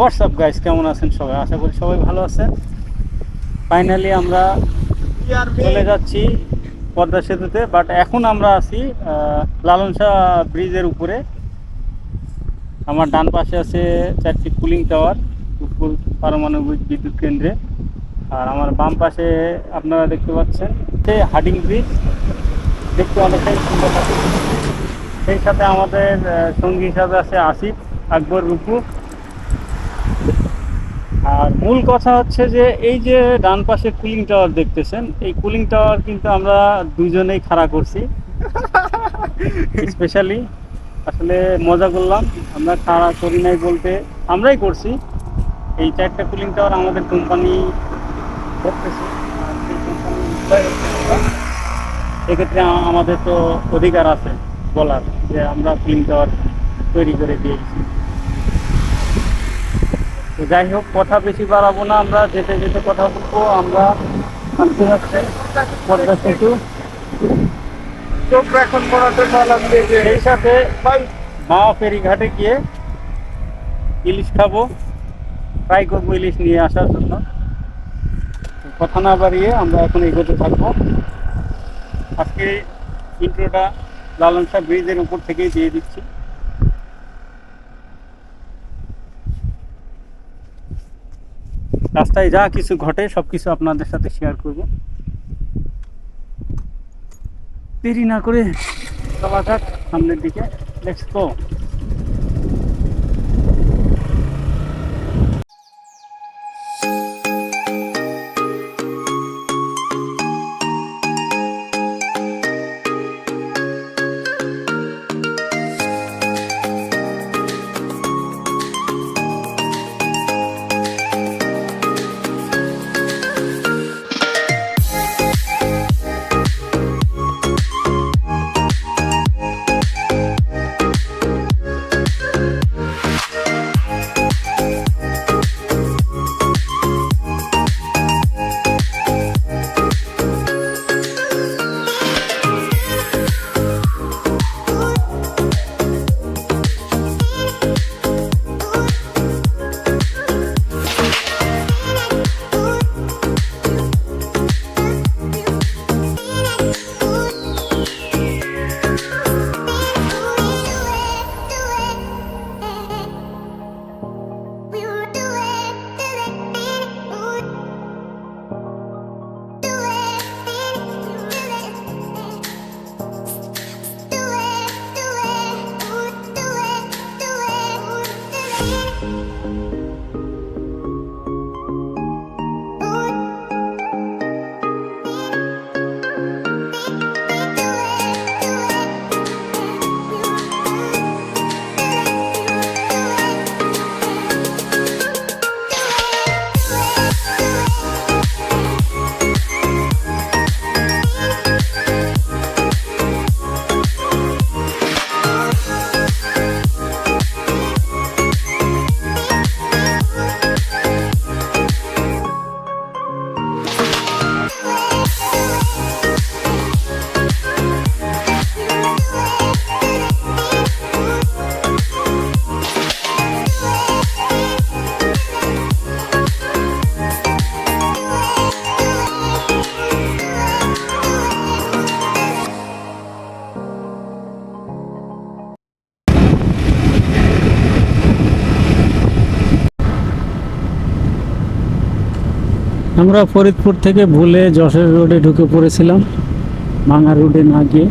WhatsApp guys কেমন আছেন সবাই? আশা করি সবাই ভালো আছেন। ফাইনালি আমরা চলে যাচ্ছি পদ্মা সেতুতে বাট এখন আমরা আছি লালন শাহ ব্রিজের উপরে। আমার ডান পাশে আছে চারটি কুলিং টাওয়ার উপকূল পারমাণবিক বিদ্যুৎ কেন্দ্রে। আর আমার বাম পাশে আপনারা দেখতে পাচ্ছেন যে হাডিং ব্রিজ। দেখতে অনেকটাই সুন্দর। সেই সাথে আমাদের সঙ্গী হিসাবে আছে আসিফ, আকবর রূপু। আর মূল কথা হচ্ছে যে এই যে ডান পাশে কুলিং টাওয়ার দেখতেছেন, এই কুলিং টাওয়ার কিন্তু আমরা দুজনেই খাড়া করছি। স্পেশালি আসলে মজা করলাম, আমরা খাড়া করি নাই বলতে আমরাই করছি। এই চারটা কুলিং টাওয়ার আমাদের কোম্পানি করতেছে সেক্ষেত্রে আমাদের তো অধিকার আছে বলার, যে আমরা কুলিং টাওয়ার তৈরি করে দিয়েছি। যাই হোক, কথা বেশি বাড়াবো না, আমরা যেতে যেতে কথা বলব, আমরা আনতে যাচ্ছে পদ্মা সেতু এখন পড়াতে পারলাম সেই সাথে মাওয়া ফেরিঘাটে গিয়ে ইলিশ খাব। ট্রাই করব ইলিশ নিয়ে আসার জন্য। কথা না বাড়িয়ে আমরা এখন এগোতে থাকব। আজকে ইন্ট্রোটা লালন শাহ ব্রিজের উপর থেকেই দিয়ে দিচ্ছি। রাস্তায় যা কিছু ঘটে সব কিছু আপনাদের সাথে শেয়ার করব। দেরি না করে সামনের দিকে। লেটস গো আমরা ফরিদপুর থেকে ভুলে যশোর রোডে ঢুকে পড়েছিলাম, ভাঙা রোডে না গিয়ে।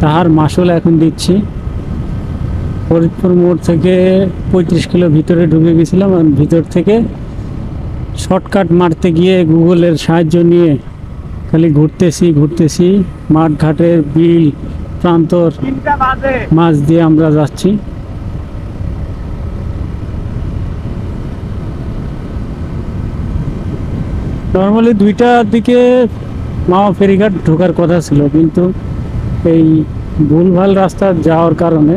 তাহার মাসুল এখন দিচ্ছি। ফরিদপুর মোড় থেকে পঁয়ত্রিশ কিলো ভিতরে ঢুকে গেছিলাম আর ভিতর থেকে শর্টকাট মারতে গিয়ে গুগলের সাহায্য নিয়ে খালি ঘুরতেছি ঘুরতেছি। মাঠ ঘাটের বিল, প্রান্তর, মাছ দিয়ে আমরা যাচ্ছি। নর্মালি দুইটার দিকে মামা ফেরিঘাট ঢোকার কথা ছিল, কিন্তু এই ভুলভাল রাস্তা যাওয়ার কারণে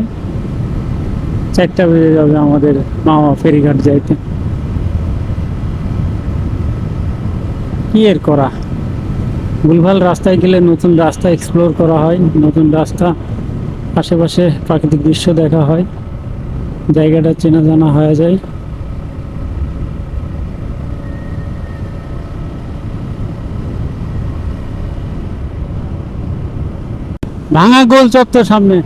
চারটা বেজে যাবে আমাদের মামা ফেরিঘাট যাইতে। কি এর করা? ভুলভাল রাস্তায় গেলে নতুন রাস্তা এক্সপ্লোর করা হয়, নতুন রাস্তা আশেপাশে প্রাকৃতিক দৃশ্য দেখা হয়, জায়গাটা চেনা জানা হয়ে যায়। ভাঙা গোল চত্বর সামনে।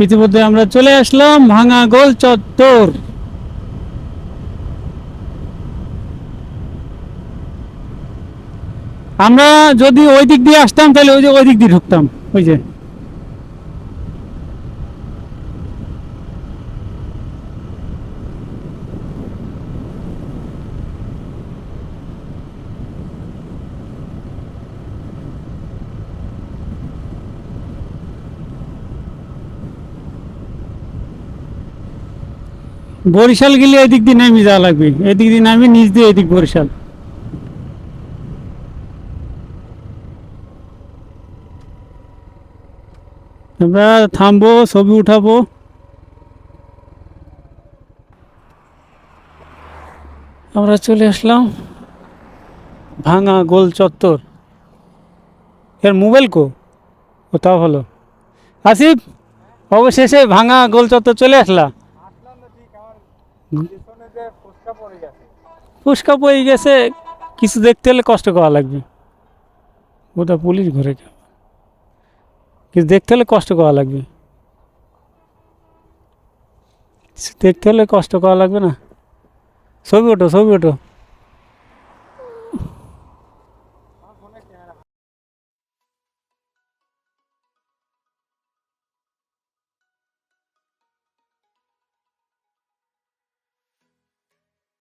ইতিমধ্যে আমরা চলে আসলাম ভাঙা গোল চত্বর। আমরা যদি ওই দিক দিয়ে আসতাম, তাহলে ওই যে ওই দিক দিয়ে ঢুকতাম, ওই যে। বরিশাল গেলে এদিক দিয়ে নামি যাওয়া লাগবে। এদিক দিয়ে নামি, নিচ দিয়ে এদিক বরিশাল। আমরা থামবো, ছবি উঠাবো। আমরা চলে আসলাম ভাঙা গোল চত্বর। এর মোবাইল কো? ও, তাও ভালো আসিফ, অবশেষে ভাঙা গোল চত্বর চলে আসলা। আসলাম না ঠিক আমার পিছনে যে ফুসকা পড়ে গেছে ফুসকা পড়ে গেছে, কিছু দেখতে হলে কষ্ট করা লাগবে। ওটা পুলিশ ঘরে যাবে। কিছু দেখতে হলে কষ্ট করা লাগবে। কিছু দেখতে হলে কষ্ট করা লাগবে না। ছবি ওঠো ছবি ওঠো।